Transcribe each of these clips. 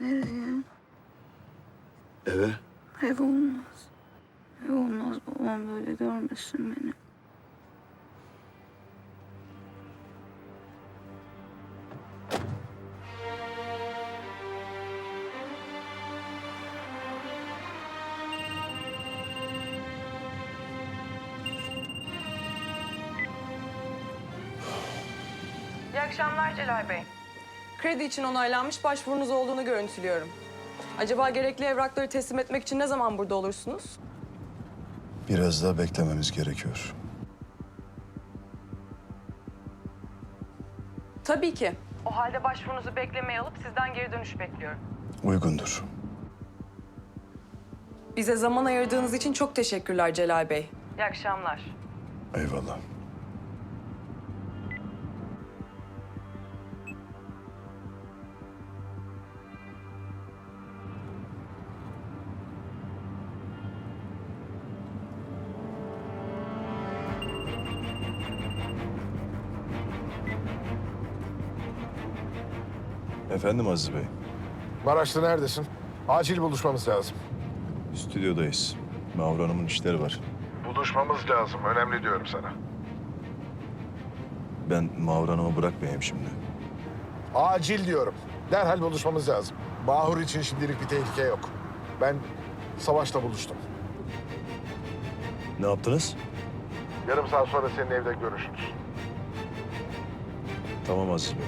Nereye? Eve. Ev olmaz. Ev olmaz. Babam böyle görmesin beni. İyi akşamlar Celal Bey. Kredi için onaylanmış başvurunuz olduğunu görüntülüyorum. Acaba gerekli evrakları teslim etmek için ne zaman burada olursunuz? Biraz daha beklememiz gerekiyor. Tabii ki. O halde başvurunuzu beklemeye alıp sizden geri dönüş bekliyorum. Uygundur. Bize zaman ayırdığınız için çok teşekkürler Celal Bey. İyi akşamlar. Eyvallah. Efendim Aziz Bey, Maraş'ta neredesin? Acil buluşmamız lazım. stüdyodayız. Mavra Hanım'ın işleri var. Buluşmamız lazım. Önemli diyorum sana. Ben Mavra Hanım'ı bırakmayayım şimdi. Acil diyorum. Derhal buluşmamız lazım. Bahur için şimdilik bir tehlike yok. Ben Savaş'la buluştum. Ne yaptınız? Yarım saat sonra senin evde görüşürüz. Tamam Aziz Bey.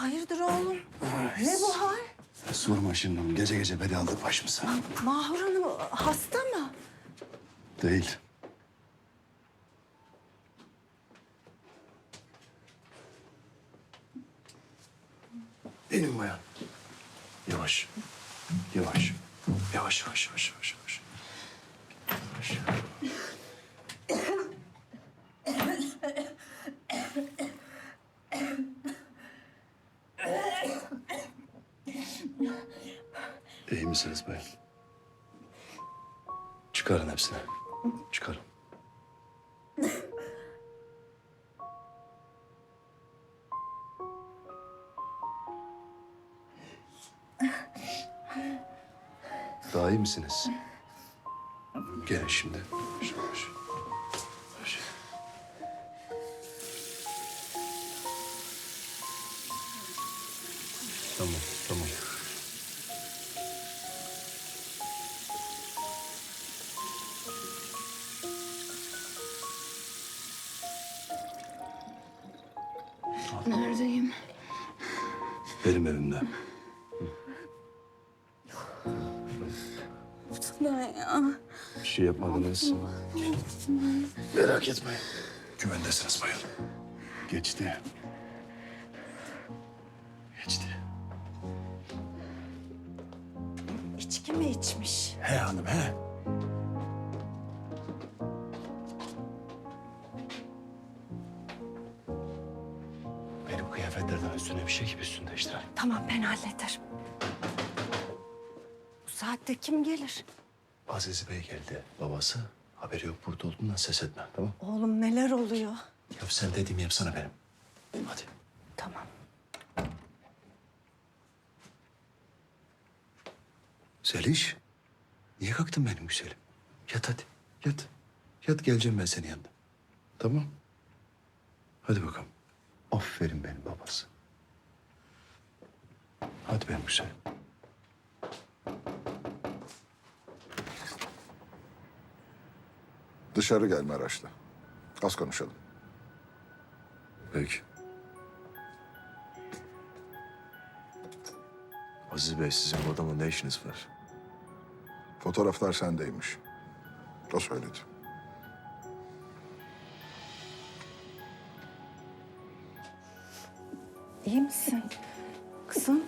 Hayırdır oğlum? Ne bu hal? Sorma şimdi. Gece gece beni aldı başımıza. Mahur Hanım hasta mı? Değil. Benim bayan. Yavaş. Yavaş. Yavaş, yavaş, yavaş, yavaş, yavaş. Yavaş. İyi misiniz bayan? Çıkarın hepsini. Çıkarın. Daha iyi misiniz? Gelin şimdi. Yavaş. Tamam, Neredeyim? Benim evimde. Ne ya? Bir şey yapmadınız. Merak etmeyin. Güvendesiniz bayan. Geçti. Geçti. İçki mi içmiş? He hanım he. Kıyafetlerden üstüne bir şey gibi üstünde işte. Tamam ben hallederim. Bu saatte kim gelir? Aziz Bey geldi. Babası. Haberi yok burada olduğundan ses etme tamam Oğlum neler oluyor? Ya sen dediğimi yapsana benim. Hadi. Tamam. Zeliş. Niye kalktın benim güzelim? Yat hadi. Yat. Yat geleceğim ben senin yanına. Tamam. Hadi bakalım. Aferin benim babası. Hadi benim güzelim. Dışarı gel Maraş'la. Az konuşalım. Peki. Aziz Bey sizin bu adamla ne işiniz var? Fotoğraflar sendeymiş. O söyledi. İyi misin? Kızım.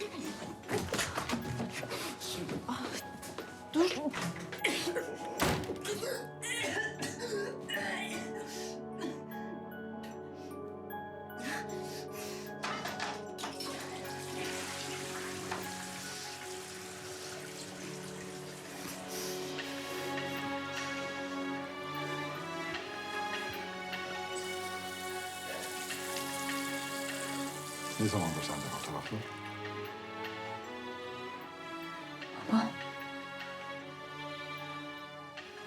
Ah, dur. Ne zamandır sende fotoğraflı? Baba.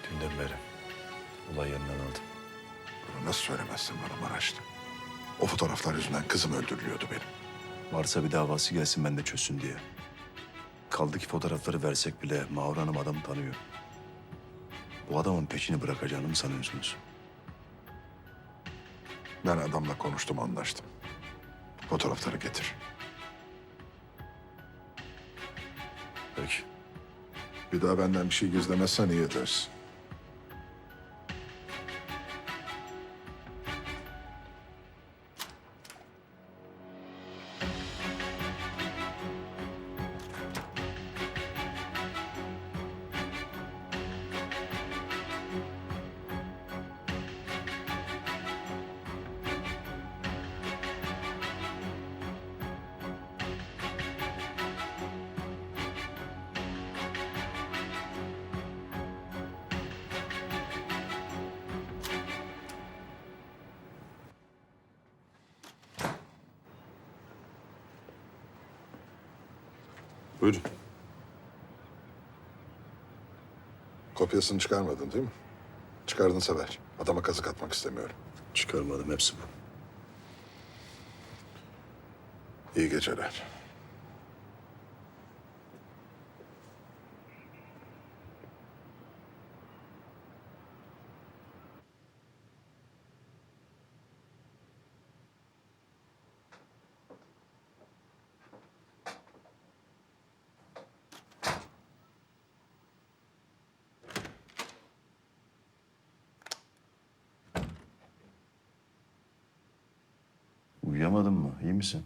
Dünden beri. Olay yerinden aldım. Bunu nasıl söylemezsin bana Maraşlı? O fotoğraflar yüzünden kızım öldürülüyordu benim. Varsa bir davası gelsin ben de çözsün diye. Kaldı ki fotoğrafları versek bile Mahur Hanım adamı tanıyor. Bu adamın peşini bırakacağını mı sanıyorsunuz? Ben adamla konuştum, anlaştım. Fotoğrafları getir. Peki. Bir daha benden bir şey gizlemezsen iyi edersin. Buyurun. Kopyasını çıkarmadın değil mi? Çıkardın sever. Adama kazık atmak istemiyorum. Çıkarmadım hepsi bu. İyi geceler. Uyuyamadın mı? İyi misin?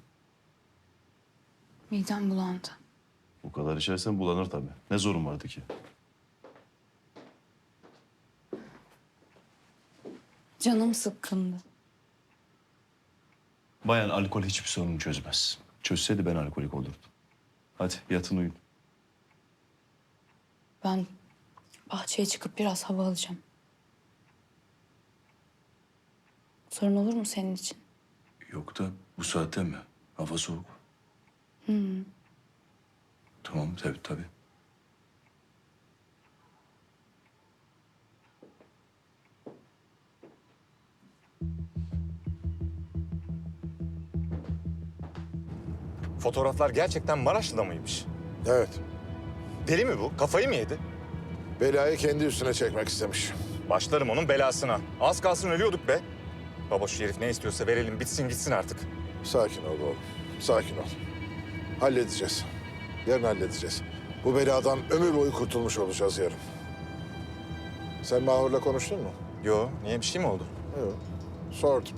Midem bulandı. Bu kadar içersen bulanır tabii. Ne zorun vardı ki? Canım sıkkındı. Bayan alkol hiçbir sorunu çözmez. Çözseydi ben alkolik olurdum. Hadi yatın uyun. Ben bahçeye çıkıp biraz hava alacağım. Sorun olur mu senin için? Yok da bu saatte mi? Hava soğuk. Tamam tabii tabii. Fotoğraflar gerçekten Maraşlı'da mıymış? Evet. Deli mi bu? Kafayı mı yedi? Belayı kendi üstüne çekmek istemiş. Başlarım onun belasına. Az kalsın ölüyorduk be. Baba şu herif ne istiyorsa verelim bitsin gitsin artık. Sakin ol oğlum. Sakin ol. Halledeceğiz. Yarın halledeceğiz. Bu beladan ömür boyu kurtulmuş olacağız yarın. Sen Mahur'la konuştun mu? Yo, niye bir şey mi oldu? Yok. Sordum.